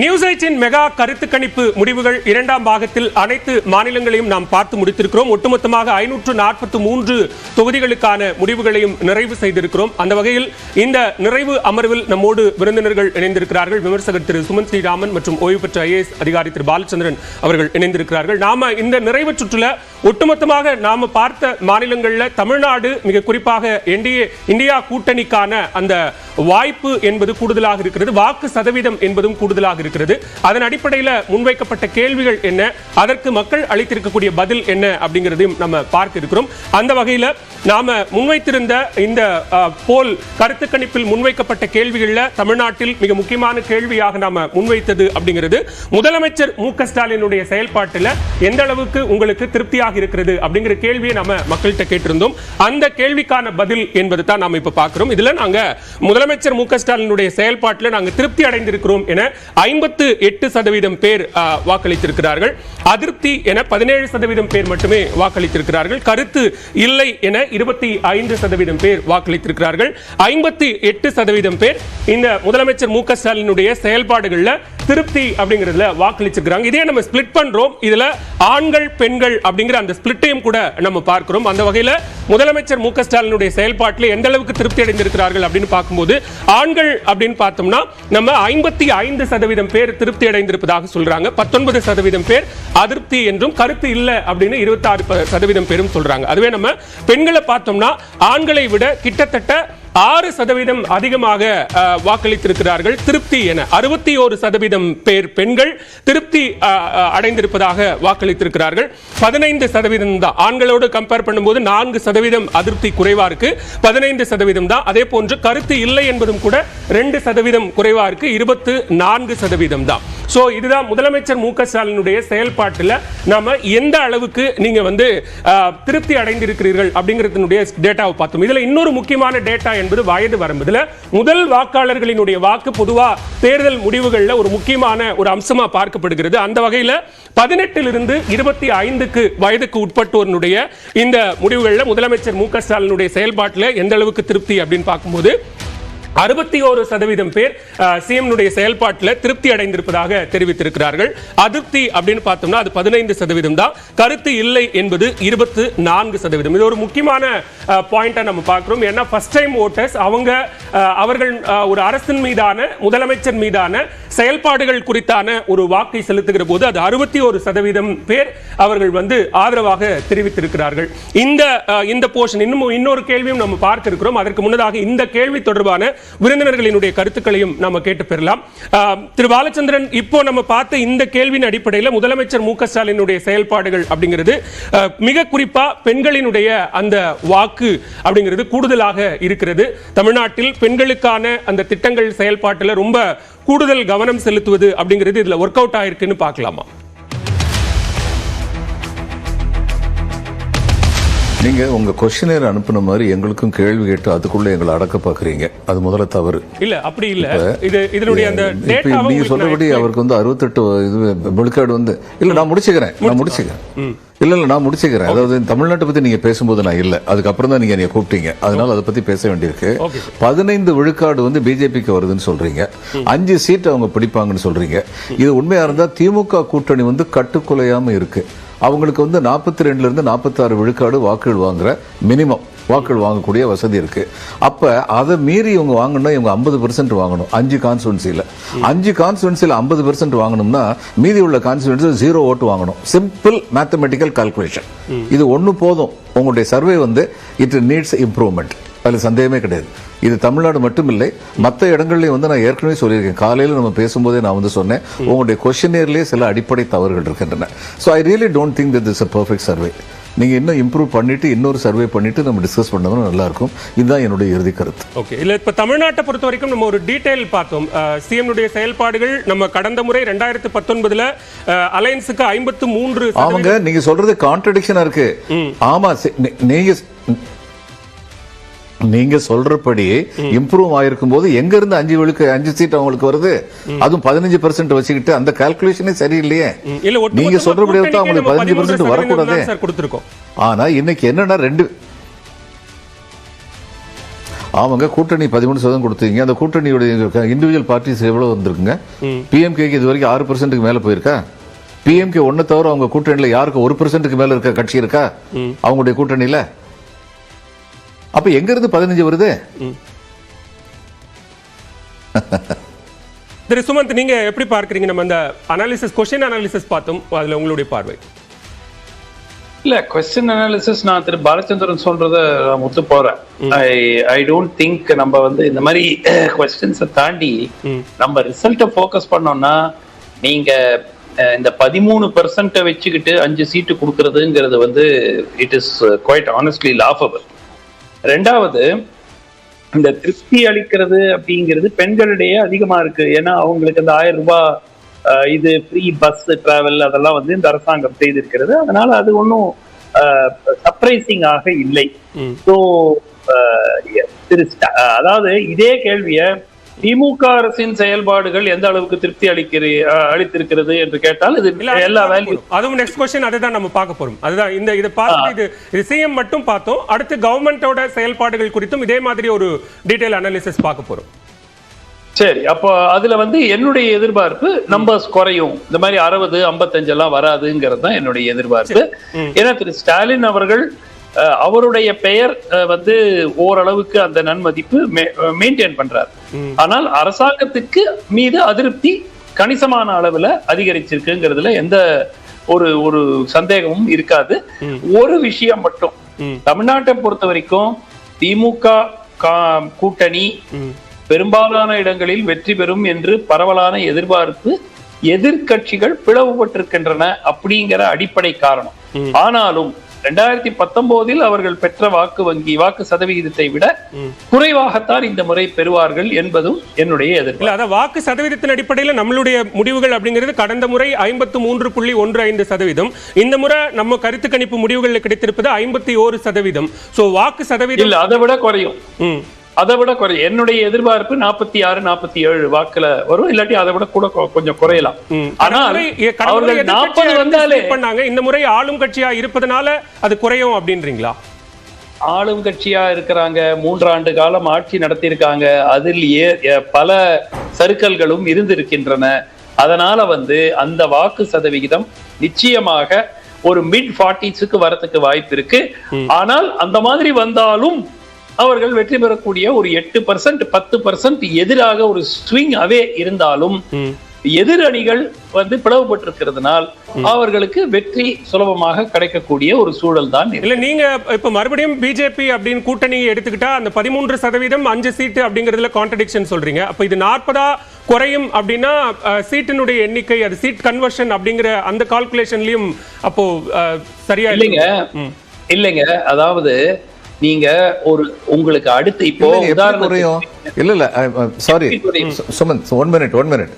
News eighteen mega கருத்து கணிப்பு முடிவுகள் இரண்டாம் பாகத்தில் அனைத்து மாநிலங்களையும் நாம் பார்த்து முடித்திருக்கிறோம். ஒட்டுமொத்தமாக ஐநூற்று நாற்பத்தி மூன்று தொகுதிகளுக்கான முடிவுகளையும் நிறைவு செய்திருக்கிறோம். அந்த வகையில் இந்த நிறைவு அமர்வில் நம்மோடு விருந்தினர்கள் இணைந்திருக்கிறார்கள். விமர்சகர் திரு சுமன் ஸ்ரீராமன் மற்றும் ஓய்வு பெற்ற ஐஏஎஸ் அதிகாரி திரு பாலச்சந்திரன் அவர்கள் இணைந்திருக்கிறார்கள். நாம இந்த நிறைவு சுற்றுல ஒட்டுமொத்தமாக நாம பார்த்த மாநிலங்களில் தமிழ்நாடு மிக குறிப்பாக என்டிஏ இந்தியா கூட்டணிக்கான அந்த வாய்ப்பு என்பது கூடுதலாக இருக்கிறது. வாக்கு சதவீதம் என்பதும் கூடுதலாக இருக்கிறது அதன் அடிப்படையில் முன்வைக்கப்பட்ட கேள்விகள் என்ன? அதற்கு மக்கள் அளித்திருக்கக்கூடிய பதில் என்ன? அப்படிங்கிறதையும் நம்ம பார்க்க இருக்கிறோம் அந்த வகையில் நாம முன்வைத்திருந்த இந்த போல் கருத்து கணிப்பில் முன்வைக்கப்பட்ட கேள்விகளில் தமிழ்நாட்டில் மிக முக்கியமான கேள்வியாக நாம முன்வைத்தது அப்படிங்கிறது. முதலமைச்சர் மு க ஸ்டாலினுடைய செயல்பாட்டில் எந்த அளவுக்கு உங்களுக்கு திருப்தியாக இருக்கிறது அப்படிங்கிற கேள்வியை நம்ம மக்கள்கிட்ட கேட்டிருந்தோம். அந்த கேள்விக்கான பதில் என்பது தான் நாம இப்ப பார்க்கிறோம். இதுல நாங்க முதலமைச்சர் மு க ஸ்டாலினுடைய செயல்பாட்டில் நாங்கள் திருப்தி அடைந்திருக்கிறோம் என ஐம்பத்து எட்டு சதவீதம் பேர் வாக்களித்திருக்கிறார்கள். அதிருப்தி என பதினேழு சதவீதம் பேர் மட்டுமே வாக்களித்திருக்கிறார்கள். கருத்து இல்லை என இருபத்தி ஐந்து சதவீதம் பேர் வாக்களித்திருக்கிறார்கள். ஐம்பத்தி எட்டு சதவீதம் பேர் இந்த முதலமைச்சர் மு க ஸ்டாலினுடைய செயல்பாடுகளில் திருப்தி அப்படிங்கிறதுல வாக்களிச்சிருக்கிறாங்க. இதே நம்ம ஸ்பிளிட் பண்றோம். இதுல ஆண்கள் பெண்கள் அப்படிங்கிற அந்த ஸ்பிளிட்டையும் கூட நம்ம பார்க்கிறோம். அந்த வகையில முதலமைச்சர் மு க ஸ்டாலினுடைய செயல்பாட்டில் எந்த அளவுக்கு திருப்தி அடைந்திருக்கிறார்கள் அப்படின்னு பார்க்கும்போது ஆண்கள் அப்படின்னு பார்த்தோம்னா நம்ம ஐம்பத்தி ஐந்து சதவீதம் பேர் திருப்தி அடைந்திருப்பதாக சொல்றாங்க. பத்தொன்பது சதவீதம் பேர் அதிருப்தி என்றும் கருத்து இல்லை அப்படின்னு இருபத்தி ஆறு சதவீதம் பேரும் சொல்றாங்க. அதுவே நம்ம பெண்களை பார்த்தோம்னா ஆண்களை விட கிட்டத்தட்ட ஆறு சதவீதம் அதிகமாக அஹ், வாக்களித்திருக்கிறார்கள். திருப்தி என அறுபத்தி ஒரு சதவீதம் பேர் பெண்கள் திருப்தி அஹ், அஹ், அடைந்திருப்பதாக வாக்களித்திருக்கிறார்கள். பதினைந்து சதவீதம் தான். ஆண்களோடு கம்பேர் பண்ணும்போது நான்கு சதவீதம் அதிருப்தி குறைவா இருக்கு. பதினைந்து சதவீதம் தான். அதே போன்று கருத்து இல்லை என்பதும் கூட ரெண்டு சதவீதம் குறைவா இருக்கு. இருபத்து நான்கு சதவீதம் தான். ஸோ இதுதான் முதலமைச்சர் மு க ஸ்டாலினுடைய செயல்பாட்டில் நாம எந்த அளவுக்கு நீங்க வந்து திருப்தி அடைந்திருக்கிறீர்கள் அப்படிங்கிறதுனுடைய டேட்டாவை பார்த்தோம். இதுல இன்னொரு முக்கியமான டேட்டா என்பது வயது வரம்பு. முதல் வாக்காளர்களினுடைய வாக்கு பொதுவாக தேர்தல் முடிவுகளில் ஒரு முக்கியமான ஒரு அம்சமா பார்க்கப்படுகிறது. அந்த வகையில் பதினெட்டிலிருந்து இருபத்தி ஐந்துக்கு வயதுக்கு உட்பட்டோருடைய இந்த முடிவுகளில் முதலமைச்சர் மு க ஸ்டாலினுடைய செயல்பாட்டில் எந்த அளவுக்கு திருப்தி அப்படின்னு பார்க்கும்போது அறுபத்தி ஒரு சதவீதம் பேர் சிஎம்னுடைய செயல்பாட்டில் திருப்தி அடைந்திருப்பதாக தெரிவித்திருக்கிறார்கள். அதிருப்தி அப்படின்னு பார்த்தோம்னா அது பதினைந்து சதவீதம் தான். கருத்து இல்லை என்பது இருபத்து நான்கு சதவீதம். இது ஒரு முக்கியமான பாயிண்டா நம்ம பார்க்கிறோம். ஏன்னா ஃபர்ஸ்ட் டைம் ஓட்டர்ஸ் அவங்க அவர்கள் ஒரு அரசின் மீதான முதலமைச்சர் மீதான செயல்பாடுகள் குறித்தான ஒரு வாக்கை செலுத்துகிற போது அது அறுபத்தி ஒரு சதவீதம் பேர் அவர்கள் வந்து ஆதரவாக தெரிவித்திருக்கிறார்கள். இந்த இந்த போர்ஷன் இன்னும் இன்னொரு கேள்வியும் நம்ம பார்க்க இருக்கிறோம் அதற்கு முன்னதாக இந்த கேள்வி தொடர்பான விருந்தினர்களினுடைய கருத்துக்களையும் நாம கேட்டு பெறலாம். திரு பாலச்சந்திரன் இப்போ நம்ம பார்த்த இந்த கேள்வியின் அடிப்படையில் முதலமைச்சர் மு க ஸ்டாலினுடைய செயல்பாடுகள் அப்படிங்கிறது மிக குறிப்பா பெண்களினுடைய அந்த வாக்கு அப்படிங்கிறது கூடுதலாக இருக்கிறது. தமிழ்நாட்டில் பெண்களுக்கான அந்த திட்டங்கள் செயல்பாட்டில் ரொம்ப கூடுதல் கவனம் செலுத்துவது அப்படிங்கிறது இதுல ஒர்க் அவுட் ஆயிருக்குன்னு பார்க்கலாமா? நீங்க உங்க கொஸ்டினர் அனுப்புன மாதிரி எங்களுக்கும் கேள்வி கேட்டு அதுக்குள்ள எங்களை அடக்க பாக்குறீங்க. அது முதல்ல தவறு. இல்ல அப்படி இல்ல. இது இதனுடைய அந்த இப்ப டேட்டாவை நீங்க சொல்றபடி அவருக்கு வந்து அறுபத்தெட்டு இது விழுக்காடு வந்து இல்ல நான் முடிச்சுக்கிறேன் நான் முடிச்சுக்கிறேன். இல்ல இல்ல நான் முடிச்சுக்கிறேன். அதாவது தமிழ்நாட்டை பத்தி நீங்க பேசும்போது நான் இல்ல. அதுக்கப்புறம் தான் நீங்க என்னைய கூப்பிட்டீங்க. அதனால அதை பத்தி பேச வேண்டியிருக்கு. பதினைந்து விழுக்காடு வந்து பிஜேபிக்கு வருதுன்னு சொல்றீங்க. அஞ்சு சீட் அவங்க பிடிப்பாங்கன்னு சொல்றீங்க. இது உண்மையா இருந்தா திமுக கூட்டணி வந்து கட்டுக்குலையாம இருக்கு. அவங்களுக்கு வந்து நாற்பத்தி ரெண்டுல இருந்து நாற்பத்தாறு விழுக்காடு வாக்குகள் வாங்குற மினிமம் வாக்குகள் வாங்கக்கூடிய வசதி இருக்கு. அப்ப அதை மீறி இவங்க வாங்கணும்னா இவங்க ஐம்பது பெர்சென்ட் வாங்கணும். அஞ்சு கான்ஸ்டுவன்சில அஞ்சு கான்ஸ்டுவன்சில ஐம்பது பெர்சென்ட் வாங்கணும்னா மீதி உள்ள கான்ஸ்டுவன்சி ஜீரோ ஓட்டு வாங்கணும். சிம்பிள் மேத்தமெட்டிக்கல் கால்குலேஷன் இது ஒண்ணு போதும். உங்களுடைய சர்வே வந்து இட் நீட்ஸ் இம்ப்ரூவ்மெண்ட் அதுல சந்தேகமே கிடையாது. இது தமிழ்நாடு மட்டும் இல்லை மற்ற இடங்கள்லயும் வந்து நான் ஏற்கனவே சொல்லியிருக்கேன். காலையில நம்ம பேசும்போதே நான் வந்து சொன்னேன் உங்களுடைய கொஸ்டினேர்லயே சில அடிப்படை தவறுகள் இருக்கின்றன. So I really don't think this is a perfect survey நீங்க இன்னும் இம்ப்ரூவ் பண்ணிட்டு இன்னொரு சர்வே பண்ணிட்டு நம்ம டிஸ்கஸ் பண்ணதும் நல்லா இருக்கும் இதுதான் என்னுடைய இறுதி கருத்து. ஓகே இல்ல இப்ப தமிழ்நாட்டை பொறுத்த வரைக்கும் நம்ம ஒரு டீடைல் பார்த்தோம். சிஎம் உடைய செயல்பாடுகள் நம்ம கடந்த முறை ரெண்டாயிரத்து பத்தொன்பதுல அலையன்ஸுக்கு ஐம்பத்து மூன்று அவங்க நீங்க சொல்றது கான்ட்ரடிக்ஷனா இருக்கு. ஆமா நீங்க நீங்க சொல்றபடி இம்ப்ரூவ் ஆயிருக்கும் போது எங்க இருந்து அஞ்சு விழுக்கு அஞ்சு சீட் அவங்களுக்கு வருது? அதுவும் பதினஞ்சு பெர்சென்ட் வச்சுக்கிட்டு அந்த கால்குலேஷனே சரியில்லையே. நீங்க சொல்றபடி அவங்களுக்கு பதினஞ்சு 13% பெர்சென்ட் வரக்கூடாதே. ஆனா இன்னைக்கு என்னன்னா ரெண்டு அவங்க கூட்டணி பதிமூணு சதவீதம் கொடுத்தீங்க. அந்த கூட்டணியுடைய இண்டிவிஜுவல் பார்ட்டிஸ் எவ்வளவு வந்திருக்குங்க? பிஎம்கேக்கு இது வரைக்கும் ஆறு பர்சன்ட்டுக்கு மேல போயிருக்கா? பிஎம்கே ஒன்னு தவிர அவங்க கூட்டணியில யாருக்கு ஒரு பர்சன்ட்டுக்கு மேல இருக்க கட்சி இருக்கா? அவங்களுடைய கூட்டணியில? அப்ப எங்க இருந்து பதினஞ்சு வருது? திரு சுமந்த் நீங்க எப்படி பார்க்கறீங்க? நம்ம அந்த அனாலிசிஸ் கொஸ்டின் அனாலிசிஸ் பார்த்தோம் அதுல உங்களுடைய பார்வை. இல்ல கொஸ்டின் அனாலிசிஸ் நான் திரு பாலச்சந்திரன் சொல்றத நான் ஒத்து போறேன். ஐ ஐ டோன்ட் திங்க் நம்ம வந்து இந்த மாதிரி கொஸ்டின்ஸை தாண்டி நம்ம ரிசல்ட்டை ஃபோக்கஸ் பண்ணோம்னா நீங்க இந்த பதிமூணு பெர்சன்ட்டை வச்சுக்கிட்டு அஞ்சு சீட்டு கொடுக்கறதுங்கிறது வந்து it is quite honestly laughable ரெண்டாவது இந்த திருப்தி அளிக்கிறது அப்படிங்கிறது பெண்களிடையே அதிகமா இருக்கு. ஏன்னா அவங்களுக்கு அந்த ஆயிரம் ரூபாய் இது ஃப்ரீ பஸ் டிராவல் அதெல்லாம் வந்து இந்த அரசாங்கம் செய்திருக்கிறது. அதனால அது ஒன்றும் சர்ப்ரைசிங் ஆக இல்லை. ஸோ திரு அதாவது இதே கேள்விய திமுக அரசின் செயல்பாடுகள் எந்த அளவுக்கு திருப்தி அளிக்கிற அளித்திருக்கிறது என்று கேட்டால் இது எல்லா வேல்யூ. அதுவும் நெக்ஸ்ட் கொஸ்டின் அதை தான் நம்ம பார்க்க போறோம். அதுதான் இந்த இதை பார்த்து இது இது சிஎம் மட்டும் பார்த்தோம். அடுத்து கவர்மெண்டோட செயல்பாடுகள் குறித்தும் இதே மாதிரி ஒரு டீடைல் அனாலிசிஸ் பார்க்க போறோம். சரி அப்போ அதுல வந்து என்னுடைய எதிர்பார்ப்பு நம்பர்ஸ் குறையும். இந்த மாதிரி அறுபது ஐம்பத்தஞ்சு எல்லாம் வராதுங்கிறது தான் என்னுடைய எதிர்பார்ப்பு. ஏன்னா திரு ஸ்டாலின் அவர்கள் அவருடைய பெயர் வந்து ஓரளவுக்கு அந்த நன்மதிப்பு மெயின்டைன் பண்றார். ஆனால் அரசாங்கத்துக்கு மீது அதிருப்தி கணிசமான அளவுல அதிகரிச்சிருக்குங்கிறதுல எந்த ஒரு ஒரு சந்தேகமும் இருக்காது. ஒரு விஷயம் மட்டும். தமிழ்நாட்டை பொறுத்த வரைக்கும் திமுக கூட்டணி பெரும்பாலான இடங்களில் வெற்றி பெறும் என்று பரவலான எதிர்பார்ப்பு எதிர்க்கட்சிகள் பிளவுபட்டிருக்கின்றன அப்படிங்கிற அடிப்படை காரணம். ஆனாலும் ரெண்டாயிரத்தி பத்தொன்பதில் அவர்கள் பெற்ற வாக்கு வங்கி வாக்கு சதவிகிதத்தை விட குறைவாகத்தான் இந்த முறை பெறுவார்கள் என்பதும் என்னுடைய எதிர்ப்பு இல்ல அதான் வாக்கு சதவீதத்தின் அடிப்படையில் நம்மளுடைய முடிவுகள் அப்படிங்கிறது கடந்த முறை ஐம்பத்து மூன்று புள்ளி ஒன்று ஐந்து சதவீதம். இந்த முறை நம்ம கருத்து கணிப்பு முடிவுகளில் கிடைத்திருப்பது ஐம்பத்தி ஓரு சதவீதம். சோ வாக்கு சதவீதம் இல்ல அதை விட குறையும். அதை விட குறையும் என்னுடைய எதிர்பார்ப்பு நாற்பத்தி ஆறு நாற்பத்தி ஏழு வாக்குல வரும். இல்லாட்டி அதை விட கூட கொஞ்சம் குறையலாம். ஆனால் அவர்கள் நாற்பது வந்தாலே பண்ணாங்க. இந்த முறை ஆளும் கட்சியா இருப்பதனால அது குறையும் அப்படின்றீங்களா? ஆளும் கட்சியா இருக்கிறாங்க. மூன்றாண்டு காலம் ஆட்சி நடத்தியிருக்காங்க. அதில் ஏ பல சறுக்கல்களும் இருந்திருக்கின்றன. அதனால வந்து அந்த வாக்கு சதவிகிதம் நிச்சயமாக ஒரு மிட் ஃபார்ட்டிஸுக்கு வரதுக்கு வாய்ப்பு இருக்கு ஆனால் அந்த மாதிரி வந்தாலும் அவர்கள் வெற்றி பெறக்கூடிய ஒரு எட்டு பர்சன்ட் பத்து பர்சன்ட் எதிராக ஒரு ஸ்விங் அவே இருந்தாலும் எதிர் அணிகள் வந்து பிளவுபட்டிருக்கிறதுனால் அவர்களுக்கு வெற்றி சுலபமாக கிடைக்கக்கூடிய ஒரு சூழல் தான். இல்ல நீங்க இப்ப மறுபடியும் பிஜேபி அப்படின்னு கூட்டணியை எடுத்துக்கிட்டா அந்த பதிமூன்று சதவீதம் அஞ்சு சீட்டு அப்படிங்கறதுல கான்ட்ரடிக்ஷன் சொல்றீங்க. அப்ப இது நாற்பதா குறையும் அப்படின்னா சீட்டினுடைய எண்ணிக்கை அது சீட் கன்வர்ஷன் அப்படிங்கிற அந்த கால்குலேஷன்லயும் அப்போ சரியா இல்லைங்க. இல்லைங்க. அதாவது நீங்க ஒரு உங்களுக்கு அடுத்து இப்போ உதாரணத்துக்கு குறையும் இல்ல இல்ல sorry Sumanth one minute one minute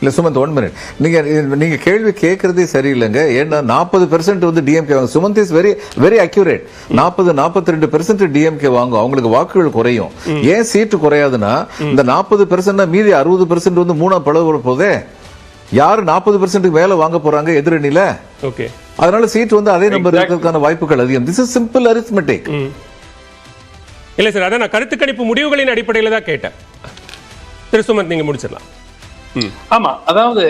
இல்ல சுமந்த் ஒன் மினிட் நீங்க நீங்க கேள்வி கேட்கறதே சரியில்லைங்க. ஏன்னா நாற்பது பெர்சென்ட் வந்து டிஎம்கே வாங்க Sumanth is very very accurate நாற்பது நாற்பத்தி ரெண்டு பெர்சென்ட் டிஎம்கே வாங்கும். அவங்களுக்கு வாக்குகள் குறையும். ஏன் சீட்டு குறையாதுன்னா இந்த நாற்பது பெர்சென்ட் மீதி அறுபது பெர்சென்ட் வந்து மூணா பழக போதே யாரு நாற்பது பெர்சென்ட்டுக்கு மேல வாங்க போறாங்க எதிரணியில? ஓகே. அதனால சீட் வந்து அதே நம்பர் இருக்கிறதுக்கான வாய்ப்புகள் அதிகம். திஸ் இஸ் சிம்பிள் அரித்மெட்டிக் இல்ல சார் அதான் நான் கருத்து கணிப்பு முடிவுகளின் அடிப்படையில தான் கேட்டேன். திரு சுமந்த் நீங்க முடிச்சிடலாம். ஆமா அதாவது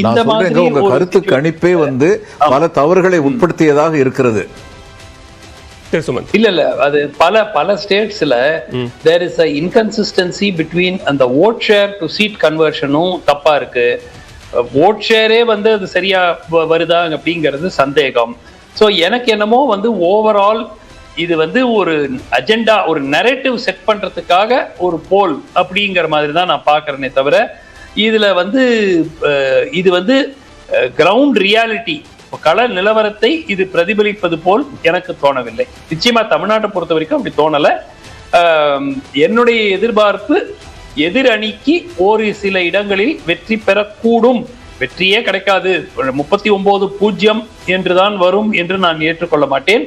இந்த மாதிரி உங்க கருத்து கணிப்பே வந்து பல தவறுகளை உட்படுத்தியதாக இருக்கிறது. இல்ல இல்ல அது பல பல ஸ்டேட்ஸ்ல there is a inconsistency between அந்த ஓட் ஷேர் டு சீட் கன்வர்ஷனும் தப்பா இருக்கு. ஓட் ஷேரே வந்து அது சரியா வருதா அப்படிங்கிறது சந்தேகம். ஸோ எனக்கு என்னமோ வந்து ஓவரால் இது வந்து ஒரு அஜெண்டா ஒரு நரேட்டிவ் செட் பண்றதுக்காக ஒரு போல் அப்படிங்கிற மாதிரி தான் நான் பார்க்குறேனே தவிர இதுல வந்து இது வந்து கிரவுண்ட் ரியாலிட்டி கள நிலவரத்தை இது பிரதிபலிப்பது போல் எனக்கு தோணவில்லை. நிச்சயமா தமிழ்நாட்டை பொறுத்த வரைக்கும் அப்படி தோணலை. என்னுடைய எதிர்பார்ப்பு எதிர் அணிக்கு ஒரு சில இடங்களில் வெற்றி பெறக்கூடும். வெற்றியே கிடைக்காது. முப்பத்தி ஒன்பது பூஜ்ஜியம் என்றுதான் வரும் என்று நான் ஏற்றுக்கொள்ள மாட்டேன்.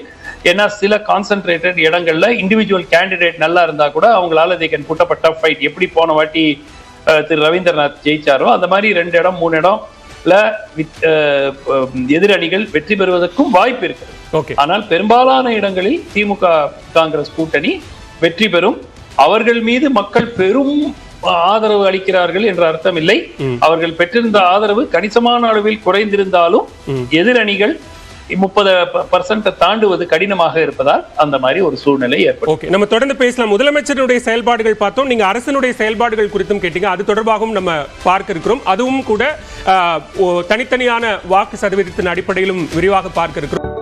ஏன்னா சில கான்சென்ட்ரேட்டட் இடங்கள்ல இண்டிவிஜுவல் கேண்டிடேட் நல்லா இருந்தா கூட அவங்களால up a tough fight. எப்படி போன வாட்டி திரு ரவீந்திரநாத் ஜெயிச்சாரோ அந்த மாதிரி ரெண்டு இடம் மூணு இடம்ல எதிரணிகள் வெற்றி பெறுவதற்கும் வாய்ப்பு இருக்குது. ஓகே ஆனால் பெரும்பாலான இடங்களில் திமுக காங்கிரஸ் கூட்டணி வெற்றி பெறும். அவர்கள் மீது மக்கள் பெரும் ஆதரவு அளிக்கிறார்கள் என்ற அர்த்தம் இல்லை அவர்கள் பெற்றிருந்த ஆதரவு கணிசமான அளவில் குறைந்திருந்தாலும் எதிரணிகள் முப்பது பர்சன்ட் தாண்டுவது கடினமாக இருப்பதால் அந்த மாதிரி ஒரு சூழ்நிலை ஏற்படும். ஓகே நம்ம தொடர்ந்து பேசலாம். முதலமைச்சருடைய செயல்பாடுகள் பார்த்தோம். நீங்க அரசனுடைய செயல்பாடுகள் குறித்தும் கேட்டீங்க. அது தொடர்பாகவும் நம்ம பார்க்க இருக்கிறோம். அதுவும் கூட தனித்தனியான வாக்கு சதவீதத்தின் அடிப்படையிலும் விரிவாக பார்க்க இருக்கிறோம்.